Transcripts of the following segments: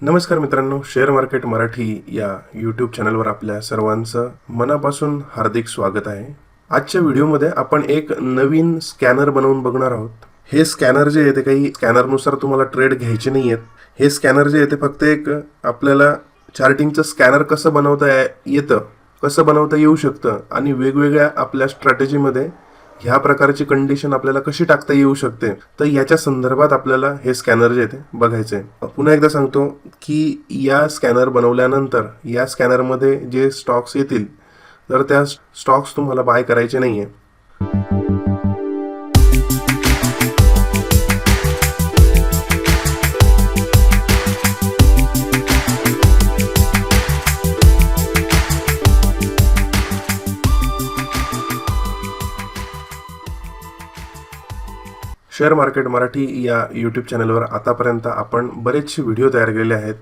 नमस्कार मित्रांनो share market Marathi या यूट्यूब चॅनलवर आपल्या सर्वांचं मनापासून हार्दिक स्वागत आहे. आजच्या व्हिडिओमध्ये आपण एक नवीन स्कॅनर बनवून बघणार आहोत. हे स्कॅनर जे आहे ते काही स्कॅनरनुसार तुम्हाला ट्रेड घ्यायचे नाही आहेत हे स्कॅनर जे आहे ते फक्त एक आपल्याला चार्टिंगचं स्कॅनर कसं बनवता येतं कसं बनवता येऊ शकतं आणि वेगवेगळ्या आपल्या स्ट्रॅटेजीमध्ये ह्या प्रकारची कंडिशन आपल्याला कशी टाकता येऊ शकते? तर याच्या संदर्भात आपल्याला हे स्कॅनर जे आहे ते बघायचे पुन्हा एकदा सांगतो की या स्कॅनर बनवल्यानंतर या स्कॅनरमध्ये जे स्टॉक्स येतील तर त्या स्टॉक्स तुम्हाला बाय करायचे नाही आहे शेअर मार्केट मराठी या यूट्यूब चॅनलवर आतापर्यंत आपण बरेचसे व्हिडिओ तयार केलेले आहेत.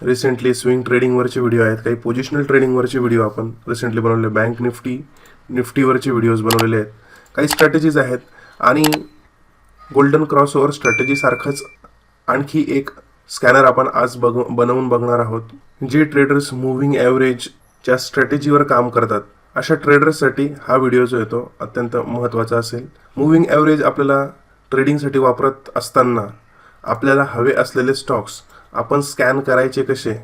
रिसेंटली स्विंग ट्रेडिंगवरचे व्हिडिओ आहेत. काही पोझिशनल ट्रेडिंगवरचे व्हिडिओ आपण रिसेंटली बनवले बँक निफ्टी निफ्टीवरचे व्हिडिओज बनवलेले आहेत. काही स्ट्रॅटेजीज आहेत. आणि गोल्डन क्रॉसओव्हर स्ट्रॅटेजीसारखंच आणखी एक स्कॅनर आपण आज बघ बनवून बघणार आहोत. जे ट्रेडर्स मुव्हिंग ॲव्हरेजच्या स्ट्रॅटेजीवर काम करतात अशा ट्रेडर्ससाठी हा व्हिडिओ जो येतो अत्यंत महत्त्वाचा असेल. मुव्हिंग ॲव्हरेज आपल्याला ट्रेडिंगसाठी वापरत असताना आपल्याला हवे असलेले स्टॉक्स आपण स्कॅन करायचे कसे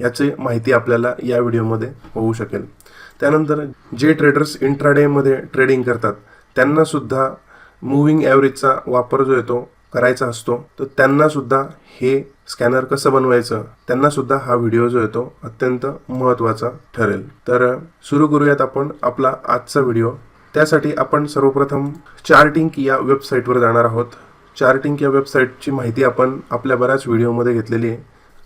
याची माहिती आपल्याला या व्हिडिओमध्ये होऊ शकेल. त्यानंतर जे ट्रेडर्स इंट्राडेमध्ये ट्रेडिंग करतात त्यांनासुद्धा मूव्हिंग ॲव्हरेजचा वापर जो येतो करायचा असतो. तर त्यांनासुद्धा हे स्कॅनर कसं बनवायचं त्यांनासुद्धा हा व्हिडिओ जो येतो अत्यंत महत्त्वाचा ठरेल. तर सुरू करूयात आपण आपला आजचा व्हिडिओ त्यासाठी आपण सर्वप्रथम चार्टिंग या वेबसाईटवर जाणार आहोत. चार्टिंग या वेबसाईटची माहिती आपण आपल्या बऱ्याच व्हिडिओमध्ये घेतलेली आहे.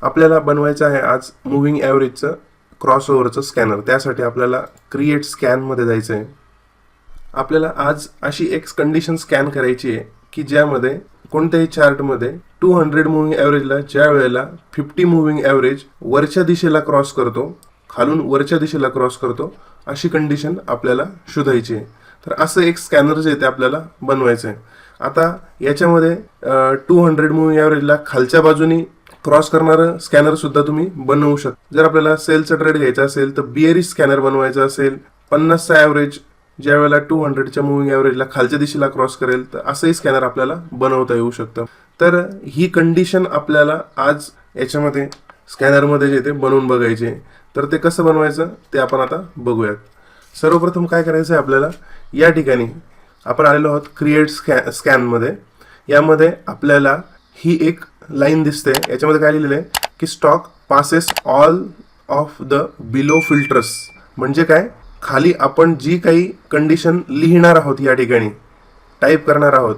आपल्याला बनवायचं आहे आज मुव्हिंग ॲव्हरेजचं क्रॉसओव्हरचं स्कॅनर. त्यासाठी आपल्याला क्रिएट स्कॅनमध्ये जायचं आहे. आपल्याला आज अशी एक कंडिशन स्कॅन करायची आहे की ज्यामध्ये कोणत्याही चार्टमध्ये टू हंड्रेड मुव्हिंग ॲव्हरेजला ज्या वेळेला फिफ्टी मुव्हिंग ॲव्हरेज वरच्या दिशेला क्रॉस करतो खालून वरच्या दिशेला क्रॉस करतो अशी कंडिशन आपल्याला शोधायची आहे. तर असं एक स्कॅनर जे ते आपल्याला बनवायचं आहे. आता याच्यामध्ये टू हंड्रेड मुव्हिंग ॲव्हरेजला खालच्या बाजूनी क्रॉस करणारं स्कॅनर सुद्धा तुम्ही बनवू शकता. जर आपल्याला सेलचा ट्रेड घ्यायचा असेल तर बिअरिश स्कॅनर बनवायचा असेल पन्नासचा ॲव्हरेज ज्या वेळेला टू हंड्रेडच्या मुव्हिंग ॲव्हरेजला खालच्या दिशेला क्रॉस करेल तर असंही स्कॅनर आपल्याला बनवता येऊ शकतं. तर ही कंडिशन आपल्याला आज याच्यामध्ये स्कॅनरमध्ये जे ते बनवून बघायचे तर ते कसं बनवायचं ते आपण आता बघूयात. सर्वप्रथम काय करायचं आहे आपल्याला या ठिकाणी आपण आलेलो आहोत क्रिएट स्कॅ स्कॅनमध्ये यामध्ये आपल्याला ही एक लाईन दिसते. याच्यामध्ये काय लिहिलेलं आहे? की stock passes all of the below filters म्हणजे काय? खाली आपण जी काही कंडिशन लिहिणार आहोत या ठिकाणी टाईप करणार आहोत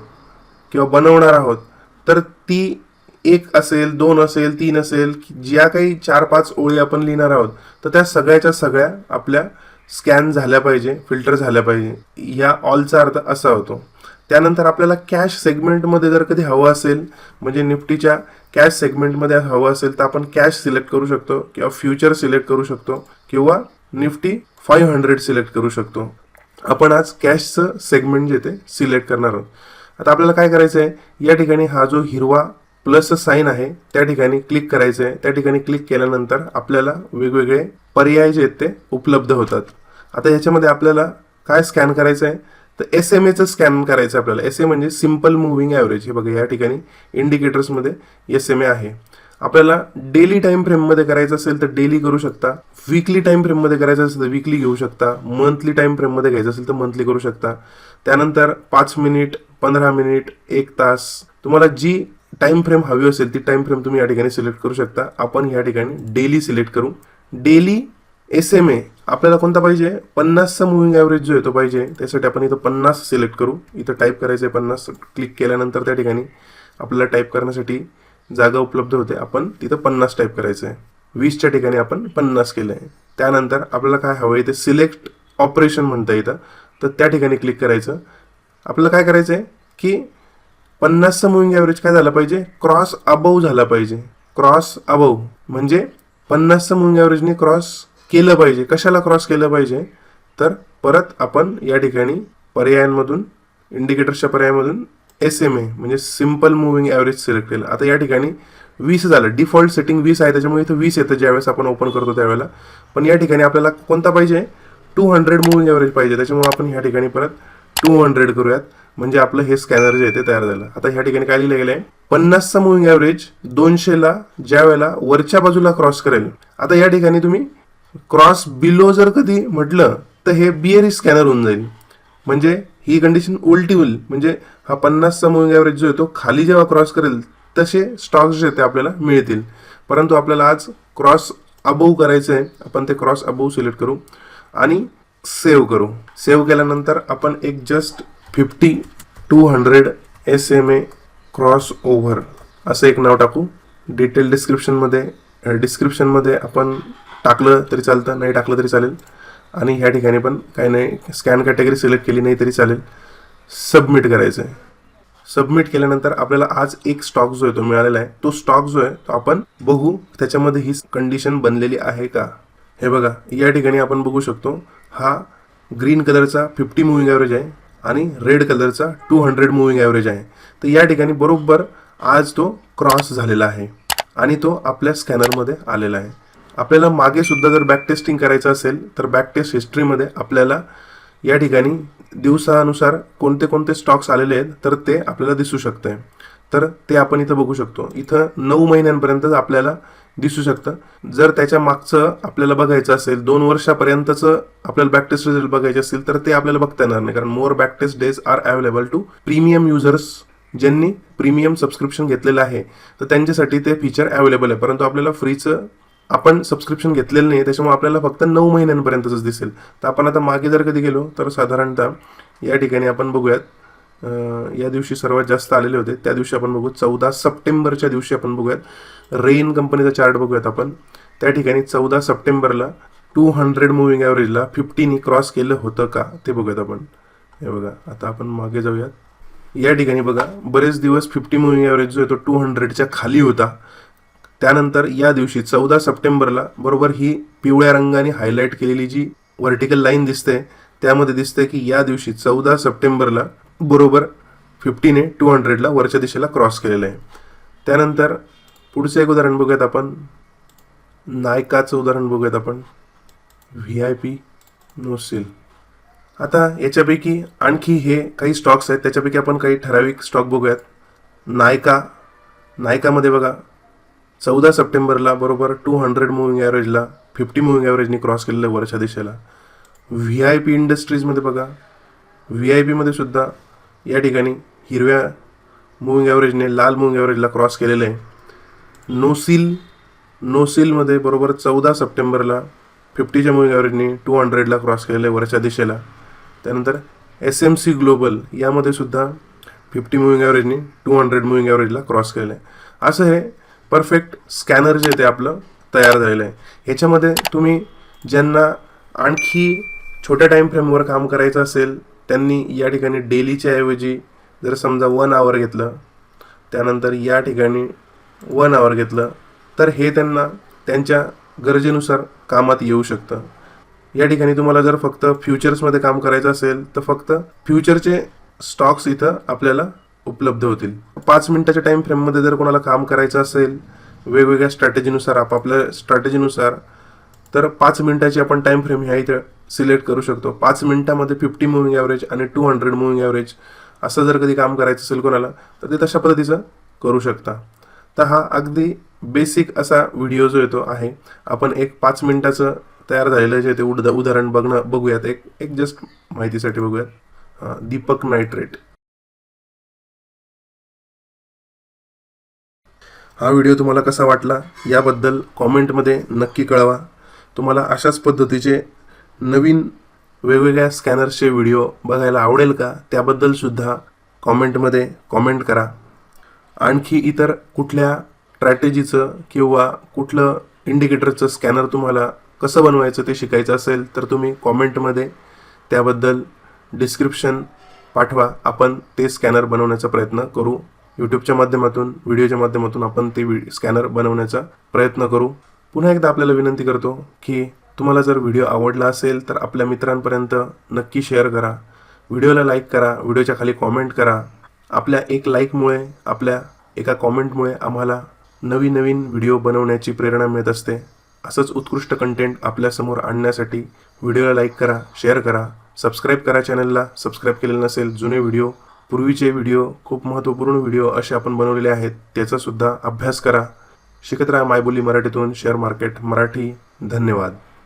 किंवा बनवणार आहोत तर ती एक असेल दोन असेल तीन असेल ज्या काही चार पाच ओळी आपण लिहिणार आहोत तर त्या सगळ्याच्या सगळ्या आपल्या स्कॅन झाल्या पाहिजे फिल्टर झाल्या पाहिजे. या ऑलचा अर्थ असा होतो. त्यानंतर आपल्याला कॅश सेगमेंटमध्ये जर कधी हवं असेल म्हणजे निफ्टीच्या कॅश सेगमेंटमध्ये हवं असेल तर आपण कॅश सिलेक्ट करू शकतो किंवा फ्युचर सिलेक्ट करू शकतो किंवा निफ्टी फाईव्ह हंड्रेड सिलेक्ट करू शकतो. आपण आज कॅशचं सेगमेंट जे ते सिलेक्ट करणार आहोत. आता आपल्याला काय करायचं आहे या ठिकाणी हा जो हिरवा प्लस साईन आहे त्या ठिकाणी क्लिक करायचं आहे त्या ठिकाणी क्लिक केल्यानंतर आपल्याला वेगवेगळे पर्याय जे आहेत ते उपलब्ध होतात. आता याच्यामध्ये आपल्याला काय स्कॅन करायचं आहे तर एस एम एचं स्कॅन करायचं म्हणजे आहे आपल्याला एस ए म्हणजे सिंपल मुव्हिंग ॲव्हरेज हे बघा या ठिकाणी इंडिकेटर्समध्ये एस एम ए आहे. आपल्याला डेली टाइम फ्रेममध्ये करायचं असेल तर डेली करू शकता. वीकली टाइम फ्रेममध्ये करायचं असेल तर वीकली घेऊ शकता. मंथली टाइम फ्रेममध्ये घ्यायचं असेल तर मंथली करू शकता. त्यानंतर पाच मिनिट पंधरा मिनिट एक तास. तुम्हाला जी टाइम फ्रेम हवी असेल ती टाइम फ्रेम तुम्ही या ठिकाणी सिलेक्ट करू शकता. आपण या ठिकाणी डेली सिलेक्ट करू. डेली एस एम ए आपल्याला कोणता पाहिजे? पन्नासचा मुव्हिंग ॲव्हरेज जो आहे तो पाहिजे. त्यासाठी आपण इथं पन्नास सिलेक्ट करू. इथं टाईप करायचं आहे पन्नास क्लिक केल्यानंतर त्या ठिकाणी आपल्याला टाईप करण्यासाठी जागा उपलब्ध होते. आपण तिथं पन्नास टाईप करायचं आहे वीसच्या ठिकाणी आपण पन्नास केलं आहे त्यानंतर आपल्याला काय हवं आहे ते सिलेक्ट ऑपरेशन म्हणता येतं. तर त्या ठिकाणी क्लिक करायचं. आपल्याला काय करायचं आहे की पन्नासचा मुव्हिंग ॲव्हरेज काय झाला पाहिजे? क्रॉस अबव झाला पाहिजे. क्रॉस अबव म्हणजे पन्नासचं मुव्हिंग ॲव्हरेजने क्रॉस केलं पाहिजे. कशाला क्रॉस केलं पाहिजे? तर परत आपण या ठिकाणी पर्यायांमधून इंडिकेटरच्या पर्यायामधून एस एम ए म्हणजे सिंपल मुव्हिंग ॲव्हरेज सिलेक्ट केलं. आता या ठिकाणी वीस झालं. डिफॉल्ट सेटिंग वीस आहे त्याच्यामुळे इथं वीस येतं ज्यावेळेस आपण ओपन करतो त्यावेळेला. पण या ठिकाणी आपल्याला कोणता पाहिजे? टू हंड्रेड मुव्हिंग ॲव्हरेज पाहिजे. त्याच्यामुळे आपण ह्या ठिकाणी परत टू हंड्रेड करूयात. म्हणजे आपलं हे स्कॅनर जे आहे ते तयार झालं. आता ह्या ठिकाणी काय लिहिलं गेलं आहे? पन्नासचा मुव्हिंग ॲव्हरेज दोनशेला ज्या वेळेला वरच्या बाजूला क्रॉस करेल. आता या ठिकाणी तुम्ही क्रॉस बिलो जर कधी म्हटलं तर हे बिअरी स्कॅनर होऊन जाईल. म्हणजे ही कंडिशन उलटी होईल. म्हणजे हा पन्नासचा मुव्हिंग ॲव्हरेज जो आहे तो खाली जेव्हा क्रॉस करेल तसे स्टॉक्स जे ते आपल्याला मिळतील. परंतु आपल्याला आज क्रॉस अबोव करायचं आहे. आपण ते क्रॉस अबोव सिलेक्ट करू. आणि सेव्ह करू. सेव्ह केल्यानंतर आपण एक just fifty two hundred S M A cross over असं एक नाव टाकू. डिटेल डिस्क्रिप्शनमध्ये डिस्क्रिप्शनमध्ये आपण टाकलं तरी चालतं नाही टाकलं तरी चालेल. आणि ह्या ठिकाणी पण काही नाही स्कॅन कॅटेगरी सिलेक्ट केली नाही तरी चालेल. सबमिट करायचं आहे सबमिट केल्यानंतर आपल्याला आज एक स्टॉक जो आहे तो मिळालेला आहे. तो स्टॉक जो आहे तो आपण बघू त्याच्यामध्ये ही कंडिशन बनलेली आहे का? हे बघा या ठिकाणी आपण बघू शकतो. हा ग्रीन कलरचा फिफ्टी मुव्हिंग ॲव्हरेज आहे आणि रेड कलरचा टू हंड्रेड मुव्हिंग ॲव्हरेज आहे. तर या ठिकाणी बरोबर आज तो क्रॉस झालेला आहे आणि तो आपल्या स्कॅनरमध्ये आलेला आहे. आपल्याला मागे सुद्धा जर बॅक टेस्टिंग करायचं असेल तर बॅक टेस्ट हिस्ट्रीमध्ये आपल्याला या ठिकाणी दिवसानुसार कोणते कोणते स्टॉक्स आलेले आहेत तर ते आपल्याला दिसू शकतंय. तर ते आपण इथं बघू शकतो. इथं नऊ महिन्यांपर्यंत आपल्याला दिसू शकतं. जर त्याच्या मागचं आपल्याला बघायचं असेल दोन वर्षापर्यंतचं आपल्याला बॅक टेस्ट रिझल्ट बघायचे असतील तर ते आपल्याला बघता येणार नाही. कारण more back test days are available to premium users ज्यांनी प्रीमियम सबस्क्रिप्शन घेतलेलं आहे. तर त्यांच्यासाठी ते फीचर अवेलेबल आहे. परंतु आपल्याला फ्रीचं आपण सबस्क्रिप्शन घेतलेलं नाही त्याच्यामुळे आपल्याला फक्त नऊ महिन्यांपर्यंतच दिसेल. तर आपण आता मागे जर कधी गेलो तर साधारणतः या ठिकाणी आपण बघूयात. या दिवशी सर्वात जास्त आलेले होते. त्या दिवशी आपण बघू चौदा सप्टेंबरच्या दिवशी आपण बघूयात. रेन कंपनीचा चार्ट बघूयात आपण. त्या ठिकाणी चौदा सप्टेंबरला टू हंड्रेड मुव्हिंग ॲव्हरेजला फिफ्टीनी क्रॉस केलं होतं का? ते बघूयात आपण. हे बघा आता आपण मागे जाऊयात. या ठिकाणी बघा बरेच दिवस फिफ्टी मुव्हिंग ॲव्हरेज जो आहे तो टू हंड्रेडच्या खाली होता. त्यानंतर या दिवशी चौदा सप्टेंबरला बरोबर ही पिवळ्या रंगाने हायलाईट केलेली जी व्हर्टिकल लाईन दिसते त्यामध्ये दिसते की या दिवशी चौदा सप्टेंबरला बरोबर फिफ्टीने टू हंड्रेडला वरच्या दिशेला क्रॉस केलेलं आहे. त्यानंतर पुढचं एक उदाहरण बघूयात आपण. नायकाचं उदाहरण बघूयात आपण. व्ही आय पी नोसेल आता याच्यापैकी आणखी हे काही स्टॉक्स आहेत. त्याच्यापैकी आपण काही ठराविक स्टॉक बघूयात. नायका. नायकामध्ये बघा चौदा सप्टेंबरला बरोबर टू हंड्रेड मुव्हिंग ॲव्हरेजला फिफ्टी मुव्हिंग ॲव्हरेजनी क्रॉस केलेलं आहे वरच्या दिशेला. व्ही आय पी इंडस्ट्रीजमध्ये बघा. व्ही आय पीमध्ये सुद्धा या ठिकाणी हिरव्या मुव्हिंग ॲव्हरेजने लाल मुव्हिंग ॲव्हरेजला क्रॉस केलेलं आहे. नोसिल नोसिलमध्ये बरोबर चौदा सप्टेंबरला फिफ्टीच्या मुव्हिंग ॲव्हरेजने टू हंड्रेडला क्रॉस केलेलं आहे वरच्या दिशेला. त्यानंतर एस एम सी ग्लोबल यामध्ये सुद्धा फिफ्टी मुव्हिंग ॲव्हरेजने टू हंड्रेड मुव्हिंग ॲव्हरेजला क्रॉस केलेलं आहे. असं हे परफेक्ट स्कॅनर जे ते आपलं तयार झालेलं आहे. ह्याच्यामध्ये तुम्ही ज्यांना आणखी छोट्या टाईम फ्रेमवर काम करायचं असेल त्यांनी या ठिकाणी डेलीच्या ऐवजी जर समजा वन आवर घेतलं त्यानंतर या ठिकाणी वन आवर घेतलं तर हे त्यांना त्यांच्या गरजेनुसार कामात येऊ शकतं. या ठिकाणी तुम्हाला जर फक्त फ्युचर्समध्ये काम करायचं असेल तर फक्त फ्युचरचे स्टॉक्स इथं आपल्याला उपलब्ध होतील. पाच मिनिटाच्या टाईम फ्रेममध्ये जर कोणाला काम करायचं असेल वेगवेगळ्या स्ट्रॅटेजीनुसार आपापल्या स्ट्रॅटेजीनुसार तर पाच मिनिटाची आपण टाईम फ्रेम ह्या इथं सिलेक्ट करू शकतो. पाच मिनिटामध्ये फिफ्टी मुव्हिंग ॲव्हरेज आणि टू हंड्रेड मुव्हिंग ॲव्हरेज असं जर कधी काम करायचं असेल कोणाला तर ते तशा पद्धतीचं करू शकता. तर हा अगदी बेसिक असा व्हिडिओ जो येतो आहे आपण एक पाच मिनिटाचं तयार झालेलं जे ते उद उदाहरण बघणं बघूयात. एक एक जस्ट माहितीसाठी बघूयात. दीपक नायट्रेट. हा व्हिडिओ तुम्हाला कसा वाटला याबद्दल कॉमेंटमध्ये नक्की कळवा. तुम्हाला अशाच पद्धतीचे नवीन वेगवेगळ्या स्कॅनर्सचे व्हिडिओ बघायला आवडेल का? त्याबद्दलसुद्धा कॉमेंटमध्ये कॉमेंट करा. आणखी इतर कुठल्या स्ट्रॅटेजीचं किंवा कुठलं इंडिकेटरचं स्कॅनर तुम्हाला कसं बनवायचं ते शिकायचं असेल तर तुम्ही कॉमेंटमध्ये त्याबद्दल डिस्क्रिप्शन पाठवा. आपण ते स्कॅनर बनवण्याचा प्रयत्न करू. यूट्यूबच्या माध्यमातून व्हिडिओच्या माध्यमातून आपण ते स्कॅनर बनवण्याचा प्रयत्न करू. पुन्हा एकदा आपल्याला विनंती करतो की तुम्हाला जर व्हिडिओ आवडला असेल तर आपल्या मित्रांपर्यंत नक्की शेअर करा. व्हिडिओला लाईक करा व्हिडिओच्या खाली कॉमेंट करा. आपल्या एक लाईकमुळे आपल्या एका कॉमेंटमुळे आम्हाला नवीन नवीन व्हिडिओ बनवण्याची प्रेरणा मिळत असते. असंच उत्कृष्ट कंटेंट आपल्यासमोर आणण्यासाठी व्हिडिओला लाईक करा शेअर करा. सबस्क्राईब करा चॅनलला सबस्क्राईब केलेलं नसेल जुने व्हिडिओ पूर्वीचे व्हिडिओ खूप महत्त्वपूर्ण व्हिडिओ असे आपण बनवलेले आहेत त्याचासुद्धा अभ्यास करा. शिकत राहा मायबोली मराठीतून शेअर मार्केट मराठी. धन्यवाद.